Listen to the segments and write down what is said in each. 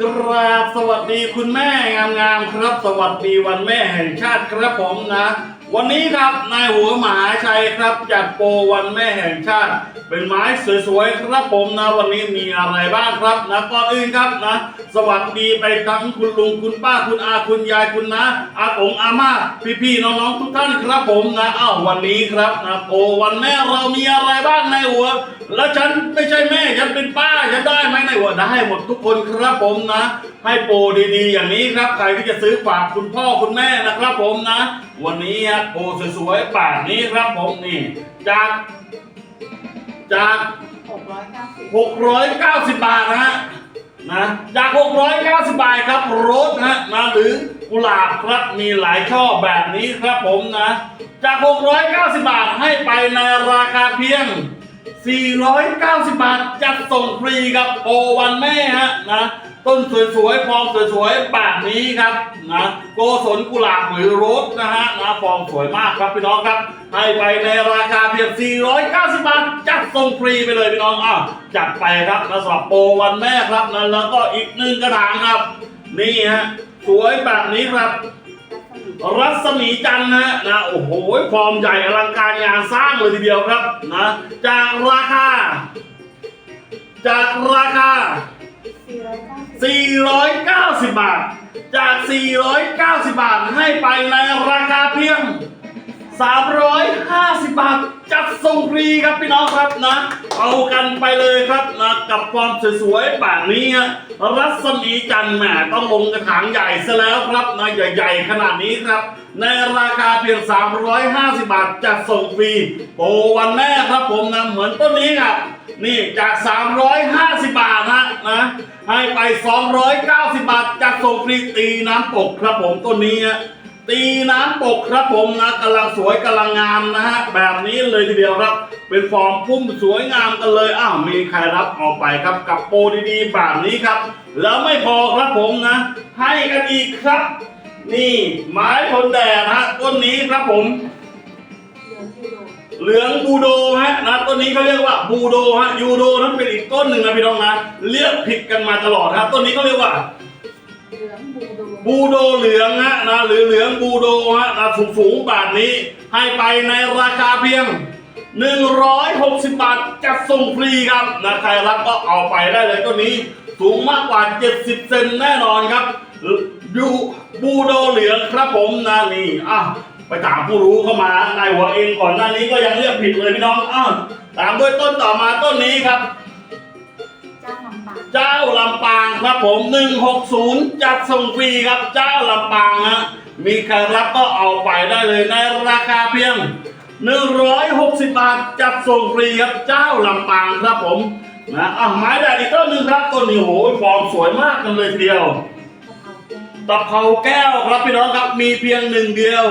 ครับสวัสดีคุณแม่งามๆครับ สวัสดีวันแม่แห่งชาติครับผมนะ วันนี้ครับนายหัวมหาชัยครับจัดโปรวันแม่แห่งชาติ เป็นไม้สวยๆครับผมนะ วันนี้มีอะไรบ้างครับนะก่อนอื่นครับนะ สวัสดีไปทั้งคุณลุงคุณป้าคุณอาคุณยายคุณนะอากงอาม่าพี่ๆน้องๆทุกท่านครับผมนะอ้าววันนี้ครับนะโปรวันแม่เรามีอะไรบ้างนายหัว แล้วฉันไม่ใช่แม่ฉันเป็นป้าฉันได้ไหม นายหัวได้หมดทุกคนครับผมนะ ให้โปรดีๆ อย่างนี้ครับใครที่จะซื้อฝากคุณพ่อคุณแม่นะครับผมนะ วันนี้ฮะโปรสวยๆแบบนี้ครับผมนี่จากจากหกร้อยเก้าสิบ690 บาทนะฮะนะจาก 690 บาทครับรถนะฮะนะหรือกุหลาบครับมีหลายช่อแบบนี้ครับผมนะ จาก 690 บาทให้ไปในราคาเพียง 490 บาทจัดส่งฟรีครับโอวันแม่ฮะนะต้นสวยๆฟอร์มสวยๆแบบนี้ครับนะโกศลกุหลาบหรือรสนะฮะนะฟอร์มสวยมากครับพี่น้องครับให้ไปในราคาเพียง 490 บาทจัดส่งฟรีไปเลยพี่น้องอะจัดไปครับนะสำหรับโปรวันแม่ครับนะแล้วก็อีกหนึ่งกระถางครับ นี่ฮะสวยแบบนี้ครับ รัศมีจันทร์นะนะโอ้โหฟอร์มใหญ่อลังการงานสร้างเลยทีเดียวครับนะจากราคา จากราคาสี่ร้อยเก้าสิบ490 บาท จาก 490 บาทให้ไปในราคาเพียง 350บาทจัดส่ งฟรีครับพี่น้องครับนะ เอากันไปเลยครับนะกับความสวยๆแบบนี้ฮะรัศมีจันทร์แหมต้องลงกระถางใหญ่ซะแล้วครับนะใหญ่ๆขนาดนี้ครับ ในราคาเพียง 350 บาทจัดส่งฟรีโปรวันแม่ครับผมนะเหมือนต้นนี้ครับนี่จาก 350 บาทนะนะให้ไป 290 บาทจัดส่งฟรีตีน้ำปกครับผมต้นนี้ฮะ ตีน้ำปกครับผมนะกำลังสวยกำลังงามนะฮะแบบนี้เลยทีเดียวครับ เป็นฟอร์มพุ่มสวยงามกันเลยอ้าวมีใครรับออกไปครับกับโปรดีๆแบบนี้ครับ แล้วไม่พอครับผมนะ ให้กันอีกครับ นี่ไม้ทนแดดฮะต้นนี้ครับผมเหลืองยูโรเหลืองบูโดฮะนะต้นนี้เขาเรียกว่าบูโดฮะยูโดนั้นเป็นอีกต้นหนึ่งนะพี่น้องนะเรียกผิดกันมาตลอดครับต้นนี้เขาเรียกว่าเหลืองบูโด บูโดเหลืองฮะนะหรือเหลืองบูโดฮะนะสูงสูงๆแบบนี้ ให้ไปในราคาเพียง 160 บาทจัดส่งฟรีครับนะใครรับก็เอาไปได้เลยต้นนี้สูงมากกว่า 70 เซนแน่นอนครับยูบูโดเหลืองครับผมนะนี่อะไปถามผู้รู้เข้ามานายหัวเองก่อนหน้านี้ก็ยังเรียกผิดเลยพี่น้องอ้าวตามด้วยต้นต่อมาต้นนี้ครับ เจ้าลำปางครับผม 160 จัดส่งฟรีครับเจ้าลำปางฮะมีใครรับก็เอาไปได้เลยในราคาเพียง 160 บาท จัดส่งฟรีครับเจ้าลำปางครับผมนะอะไม้แดดอีกต้นหนึ่งครับต้นนี้โหฟอร์มสวยมากกันเลยทีเดียวกะเพราแก้วตะเภาแก้วครับพี่น้องครับมีเพียงหนึ่งเดียว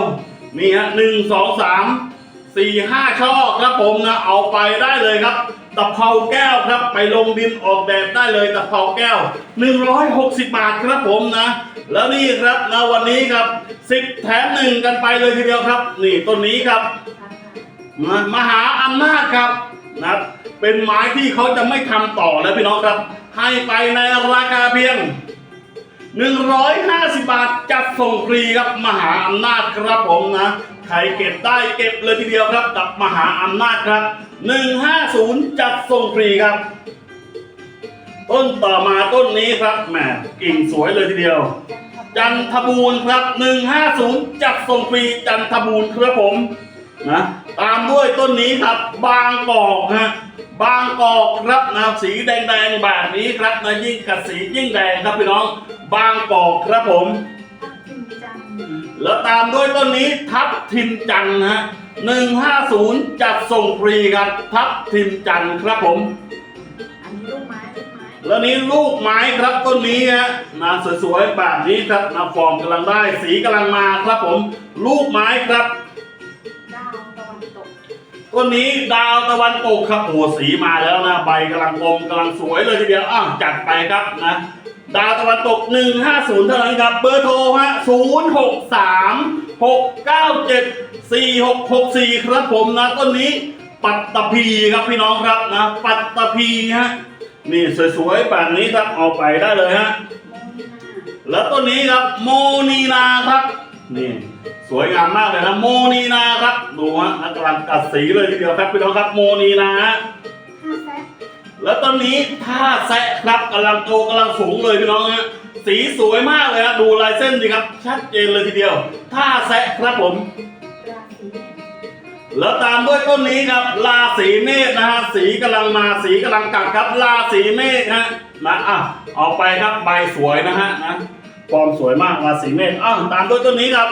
นี่ฮะหนึ่งสองสามสี่ห้าช่อครับผมนะเอาไปได้เลยครับ ตะเภาแก้วครับ ไปลงดินออกแดดได้เลยตะเภาแก้ว 160 บาทครับผมนะ แล้วนี่ครับนะวันนี้ครับ 10 แถมหนึ่งกันไปเลยทีเดียวครับ นี่ต้นนี้ครับมมหาอำนาจครับนะเป็นไม้ที่เขาจะไม่ทำต่อแล้วพี่น้องครับ ให้ไปในราคาเพียง 150 บาทจัดส่งฟรีครับมหาอำนาจครับผมนะ ใครเก็บได้เก็บเลยทีเดียวครับกับมหาอำนาจครับ 150 จัดส่งฟรีครับ ต้นต่อมาต้นนี้ครับแหมกิ่งสวยเลยทีเดียว จันทบูรณ์ครับ 150 จัดส่งฟรีจันทบูรณ์ครับผมนะตามด้วยต้นนี้ครับบางกอกฮะบางกอกครับนะสีแดงๆแบบนี้ครับนะยิ่งกับสียิ่งแดงครับพี่น้อง บางกอกครับผม แล้วตามด้วยต้นนี้ทับทิมจันทร์ฮะ150จัดส่งฟรีครับทับทิมจันทร์ครับผม อันนี้ลูกไม้ลูกไม้แล้วนี้ลูกไม้ครับต้นนี้ฮะนะสวยๆแบบนี้ครับนะฟอร์มกำลังได้สีกำลังมาครับผม ลูกไม้ครับ ดาวตะวันตกต้นนี้ดาวตะวันตกครับโอ้โหสีมาแล้วนะใบกำลังกลมกำลังสวยเลยทีเดียวอ้าวจัดไปครับนะ ดาวตะวันตก 150 เท่านั้นครับ เบอร์โทรฮะ063 697 4664 ครับผมนะต้นนี้ปัตตภีครับพี่น้องครับนะ ปัตตภีฮะนี่สวยๆแบบนี้ครับเอาไปได้เลยฮะแล้วต้นนี้ครับโมนีนาครับนี่สวยงามมากเลยนะโมนีนาครับดูฮะกำลังกัดสีเลยทีเดียวครับพี่น้องครับโมนีนาฮะห้า แล้วต้นนี้ท่าแซะครับกำลังโตกำลังสูงเลยพี่น้องฮะสีสวยมากเลยฮะดูลายเส้นดีครับ ชัดเจนเลยทีเดียว ท่าแซะครับผม แล้วตามด้วยต้นนี้ครับราศีเมษนะฮะสีกำลังมาสีกำลังกัดครับราศีเมษฮะนะอะเอาไปครับใบสวยนะฮะนะฟอร์มสวยมากราศีเมษอะตามด้วยต้นนี้ครับ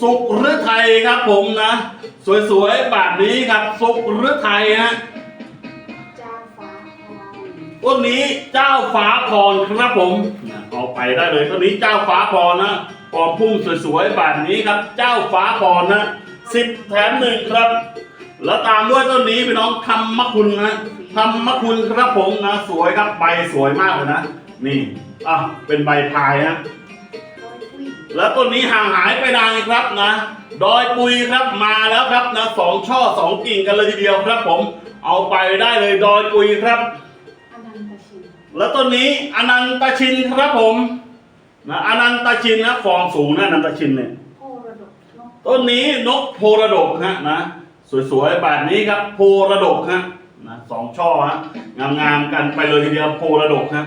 สุขทุกฤทัยครับผมนะ สวยๆแบบนี้ครับ สุขฤทัยฮะ ต้นนี้เจ้าฟ้าพรครับผมเอาไปได้เลยต้นนี้เจ้าฟ้าพรนะฟอร์มพุ่มสวยๆแบบนี้ครับ เจ้าฟ้าพรนะสิบแถมหนึ่งครับ แล้วตามด้วยต้นนี้พี่น้องธรรมคุณนะธรรมคุณครับผมนะสวยครับใบสวยมากเลยนะนี่อะเป็นใบพายฮะแล้วต้นนี้ห่างหายไปนานครับนะ ดอยปุยครับมาแล้วครับนะสองช่อสองกิ่งกันเลยทีเดียวครับผม เอาไปได้เลยดอยปุยครับ แล้วต้นนี้อนันตชินครับผมนะอนันตชินนะฟอร์มสูงนะอนันตชินเนี่ยโพระดกนกต้นนี้นกโพระดกฮะนะสวยๆแบบนี้ครับโพระดกฮะนะสองช่อฮะงามๆกันไปเลยทีเดียวโพระดกฮะ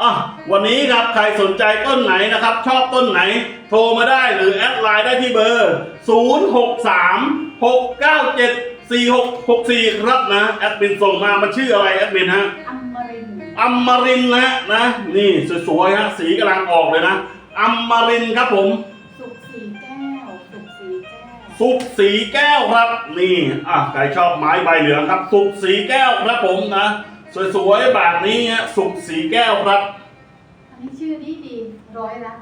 อะวันนี้ครับใครสนใจต้นไหนนะครับ ชอบต้นไหน โทรมาได้หรือแอดไลน์ได้ที่เบอร์ 0 6 3 6 9 7 4 6 6 4 ครับนะ แอดมินส่งมามันชื่ออะไรแอดมินฮะอัมมรินทร์ อัมมารินทร์นะนะ นี่สวยๆฮะสีกำลังออกเลยนะอัมมารินทร์ครับผม สุขสีแก้ว สุขสีแก้ว สุกสีแก้วครับ นี่อะใครชอบไม้ใบเหลืองครับ สุกสีแก้วครับผมนะสวยๆแบบนี้ฮะสุกสีแก้วครับ อันนี้ชื่อดีดีร้อยละ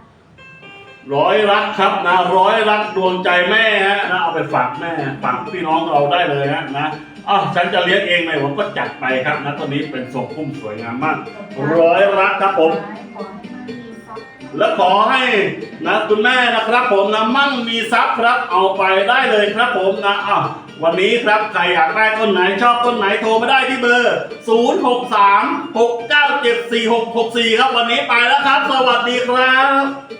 ร้อยรักครับนะร้อยรักดวงใจแม่ฮะนะเอาไปฝากแม่ฝากพี่น้องเราได้เลยฮะนะอะฉันจะเลี้ยงเองเลยผมก็จัดไปครับนะต้นนี้เป็นทรงพุ่มสวยงามมาก ร้อยรักครับผม และขอให้นะคุณแม่นะครับผมนะมั่งมีทรัพย์ครับเอาไปได้เลยครับผมนะอ้าววันนี้ครับใครอยากได้ต้นไหนชอบต้นไหนโทรมาได้ที่เบอร์ 0 6 3 6 9 7 4 6 6 4 ครับวันนี้ไปแล้วครับ สวัสดีครับ